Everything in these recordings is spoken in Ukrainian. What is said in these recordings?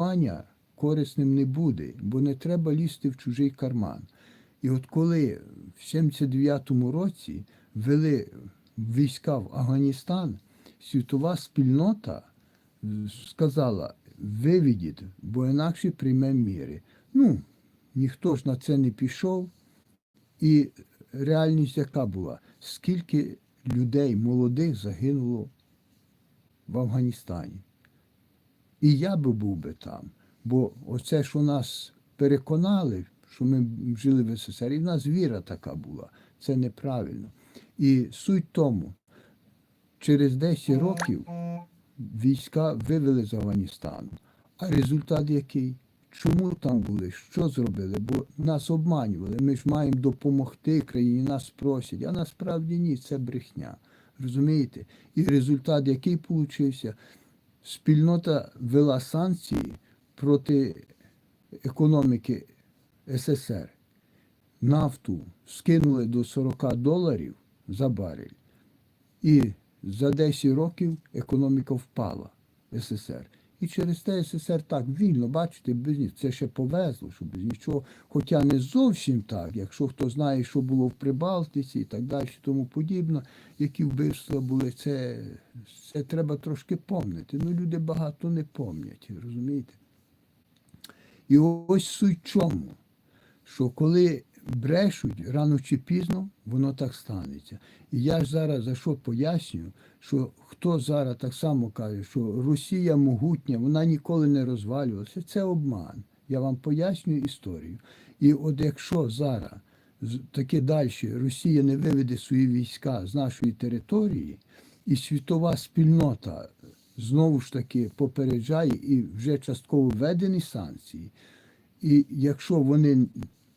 спілкування корисним не буде, бо не треба лізти в чужий карман. І от коли в 79-му році ввели війська в Афганістан, світова спільнота е, сказала, виведіть, бо інакше приймемо міри. Ну, ніхто ж на це не пішов. І реальність яка була? Скільки людей молодих загинуло в Афганістані? І я би був би там. Бо оце, що нас переконали, що ми жили в СССР, і в нас віра така була. Це неправильно. І суть тому, через 10 років війська вивели з Афганістану. А результат який? Чому там були? Що зробили? Бо нас обманювали. Ми ж маємо допомогти країні, нас просять. А насправді ні, це брехня. Розумієте? І результат який получився? Спільнота вела санкції проти економіки СССР. Нафту скинули до 40 доларів за барель. І за 10 років економіка впала СССР. І через те СССР так вільно, бачите, без це ще повезло, що без нічого. Хоча не зовсім так, якщо хто знає, що було в Прибалтиці і так далі, тому подібне, які вбивства були, це, це треба трошки помнити. Ну, люди багато не помнять, розумієте? І ось суть чому, що коли брешуть рано чи пізно, воно так станеться. І я ж зараз за що пояснюю, що хто зараз так само каже, що Росія могутня, вона ніколи не розвалювалася, це обман. Я вам пояснюю історію. І от якщо зараз таки далі Росія не виведе свої війська з нашої території, і світова спільнота знову ж таки попереджає і вже частково введені санкції, і якщо вони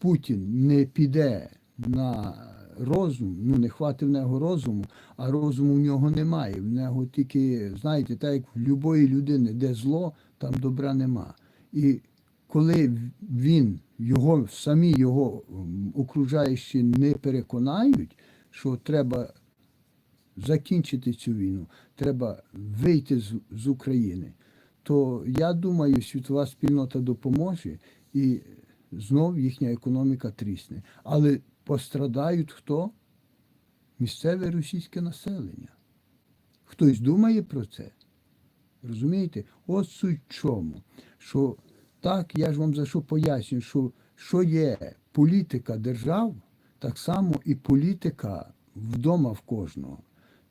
Путін не піде на розум, ну не хватить в нього розуму, а розуму в нього немає. В нього тільки, знаєте, так як в будь-якої людини, де зло, там добра нема. І коли він, його, самі його окружаючі не переконають, що треба закінчити цю війну, треба вийти з, з України, то я думаю, світова спільнота допоможе і знов їхня економіка трісне. Але пострадають хто? Місцеве російське населення. Хтось думає про це? Розумієте? От суть чому. Що так, я ж вам за що пояснюю, що, що є політика держав, так само і політика вдома в кожного.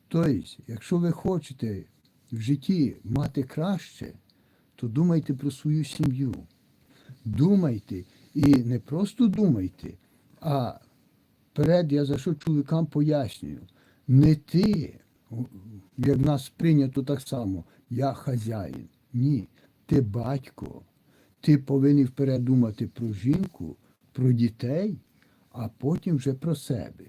Тобто, якщо ви хочете в житті мати краще, то думайте про свою сім'ю. Думайте і не просто думайте, а перед я за що чоловікам пояснюю. Не ти, як нас прийнято так само, я хазяїн. Ні, ти батько. Ти повинен вперед думати про жінку, про дітей, а потім вже про себе.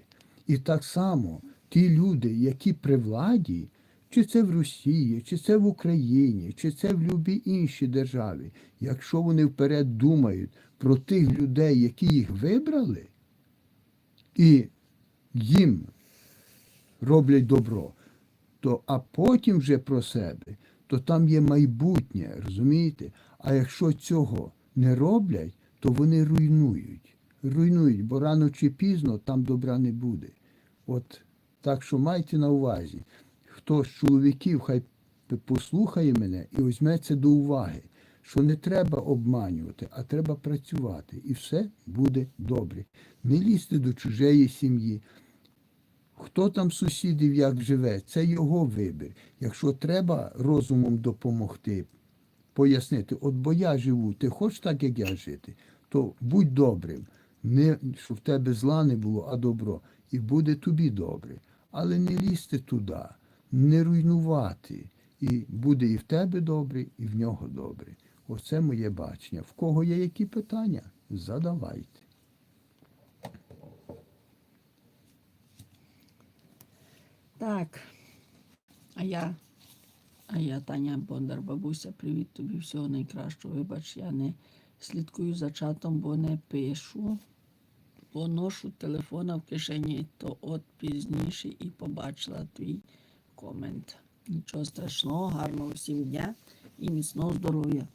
І так само ті люди, які при владі, чи це в Росії, чи це в Україні, чи це в будь-якій іншій державі, якщо вони вперед думають про тих людей, які їх вибрали, і їм роблять добро, то а потім вже про себе, то там є майбутнє, розумієте? А якщо цього не роблять, то вони руйнують. Руйнують, бо рано чи пізно там добра не буде. От так що майте на увазі, хто з чоловіків хай послухає мене і візьме це до уваги, що не треба обманювати, а треба працювати, і все буде добре. Не лізьте до чужої сім'ї. Хто там сусідів як живе, це його вибір. Якщо треба розумом допомогти, пояснити, от бо я живу, ти хочеш так, як я жити, то будь добрим, не, щоб в тебе зла не було, а добро. І буде тобі добре. Але не лізти туди, не руйнувати. І буде і в тебе добре, і в нього добре. Оце моє бачення. В кого є які питання, задавайте. Так. А я, а я Таня Бондар, бабуся, привіт тобі, всього найкращого. Вибач, я не слідкую за чатом, бо не пишу. Бо ношу телефона в кишені, то от пізніше і побачила твій комент. Нічого страшного, гарного всім дня і міцного здоров'я.